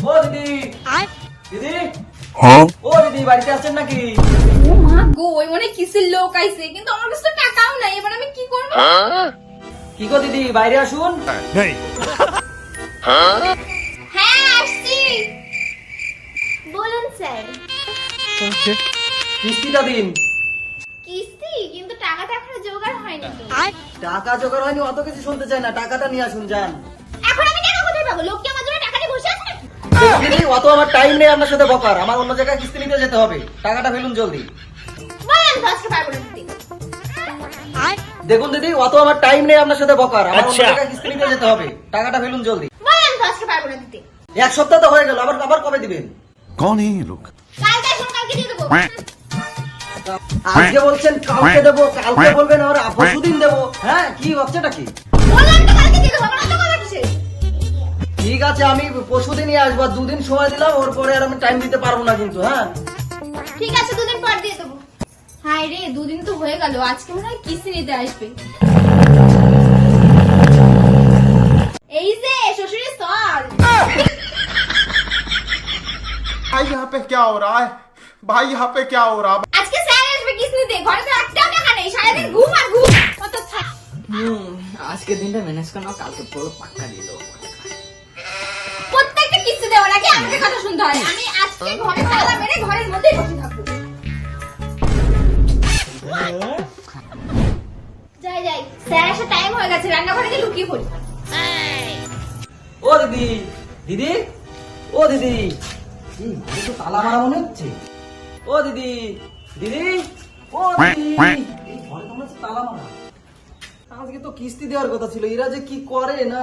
ও দিদি। দিদি? ও দিদি বাড়িতে আছেন নাকি? ও মা গো ওই মনে কিসের লোক আইছে? কিন্তু আমার কাছে তো টাকাও নাই এবার আমি কি করব? কি গো দিদি বাইরে আসুন। হ্যাঁ? আসছি। বলুন স্যার। কিস্তিটা দিন। কিস্তি? কিন্তু টাকাটা এখনও জোগাড় হয়নি। তো টাকা জোগাড় হয়নি অত কিছু শুনতে চাই না। টাকাটা নিয়ে আসুন যান। এখন আমি টাকা কোথায় পাবো? লোক টাইম নেই আপনার সাথে বকার। আমার অন্য জায়গায় কিস্তি নিতে যেতে হবে। টাকাটা জলদি। দেখুন দিদি অত আমার টাইম নেই আপনার সাথে বকার। আমার অন্য জায়গায় কিস্তি নিতে যেতে হবে। টাকাটা ফেলুন জলদি। আচ্ছা। এক সপ্তাহ তো হয়ে গেল আবার আবার কবে দিবেন? কোন লোক? হ্যাঁ। আজকে হ্যাঁ। বলছেন কালকে হ্যাঁ। দেবো কালকে বলবেন আবার পরশুদিন দেবো। হ্যাঁ কি ভাবছেটা কি? তো কালকে দিয়ে তো ঠিক আছে আমি পরশুদিনই আসবো আর দুদিন সময় দিলাম ওর পরে আর আমি টাইম দিতে পারবো না কিন্তু হ্যাঁ ঠিক আছে দুদিন পর দিয়ে দেবো হাই রে দুদিন তো হয়ে গেল আজকে মনে হয় কিস্তি নিতে আসবে এই যে শ্বশুরের স্থল भाई यहाँ पे क्या हो रहा है भाई यहाँ पे क्या हो रहा है আজকে স্যার আসবে কিস্তি নিতে ঘরে তো একটাও টাকা নেই সারাদিন ঘুম আর ঘুম কত থাক হুম আজকে দিনটা ম্যানেজ করে নাও কালকে পুরো পাক্কা দিয়ে দেবো আমাকে কথা শুনতে হয় আমি আজকে ঘরে তালা মেরে ঘরের মধ্যেই বসে থাকব। যাই যাই। স্যার আসার টাইম হয়ে গেছে। রান্নাঘরে গিয়ে লুকিয়ে পড়ি। ও দিদি দিদি? ও দিদি। এই ঘরে তো তালা মারা মনে হচ্ছে। ও দিদি দিদি? ও দিদি। এই ঘরে তো মনে হচ্ছে তালা মারা। আজকে তো কিস্তি দেওয়ার কথা ছিল। এরা যে কি করে না?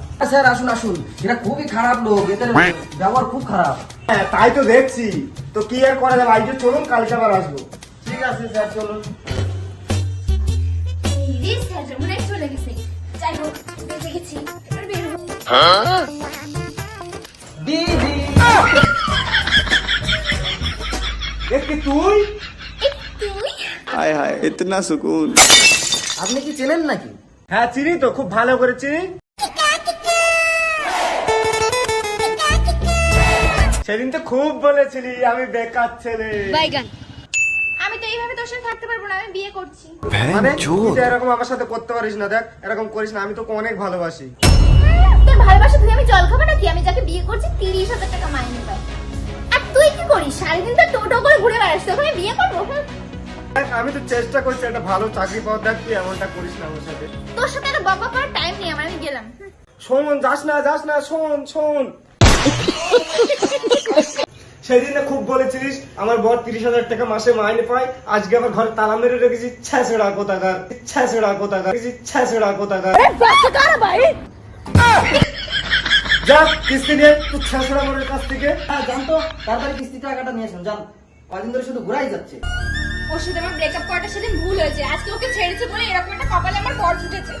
স্যার আসুন আসুন। এটা খুবই খারাপ লোক এদের ব্যবহার খুব খারাপ। হ্যাঁ তাই তো দেখছি। তো কি আর করা যাবে? আজকে চলুন কালকে আবার আসব। ঠিক আছে স্যার চলুন। তুই? হায় হায় ইতনা সুকুন। আপনি কি চেনেন নাকি? হ্যাঁ চিনি তো খুব ভালো করে চিনি। সেদিন তো খুব বলেছিলি আমি বেকার ছেলে। আমি তো এইভাবে তোর সাথে থাকতে পারব না আমি বিয়ে করছি। মানে তুই তো এরকম আমার সাথে করতে পারিস না দেখ এরকম করিস না আমি তোকে অনেক ভালোবাসি। তোর ভালোবাসা থেকে আমি জল খাব নাকি? আমি যাকে বিয়ে করছি তিরিশ হাজার টাকা মাইনে পাই। আর তুই কি করিস? সারাদিন তো টোটো করে ঘুরে বেড়াস তোকে আমি বিয়ে করব? দেখ, আমি তো চেষ্টা করছি একটা ভালো চাকরি পাওয়ার দেখ তুই এমনটা করিস না আমার সাথে। তোর সাথে একটা বকা করার টাইম নেই আমার আমি গেলাম। শোন যাস না যাস না শোন শোন। সেদিন খুব বলেছিলিস আমার বর তিরিশ হাজার টাকা মাসে মাইনে পায় আজকে আমার ঘরে তালা মেরে রেখেছি ছ্যাঁচড়া কোথাকার ছ্যাঁচড়া কোথাকার ছ্যাঁচড়া কোথাকার যা কিস্তি নিয়ে তুই ছ্যাঁচড়া মোড়ের কাছ থেকে। হ্যাঁ তাড়াতাড়ি কিস্তি টাকাটা নিয়ে আসুন জান। কদিন ধরে শুধু ঘুরাই যাচ্ছে। ওর সাথে আমার ব্রেকআপ করাটা সেদিন ভুল হয়েছে। আজকে ওকে ছেড়েছে বলে এরকম একটা কপালে আমার বর জুটেছে।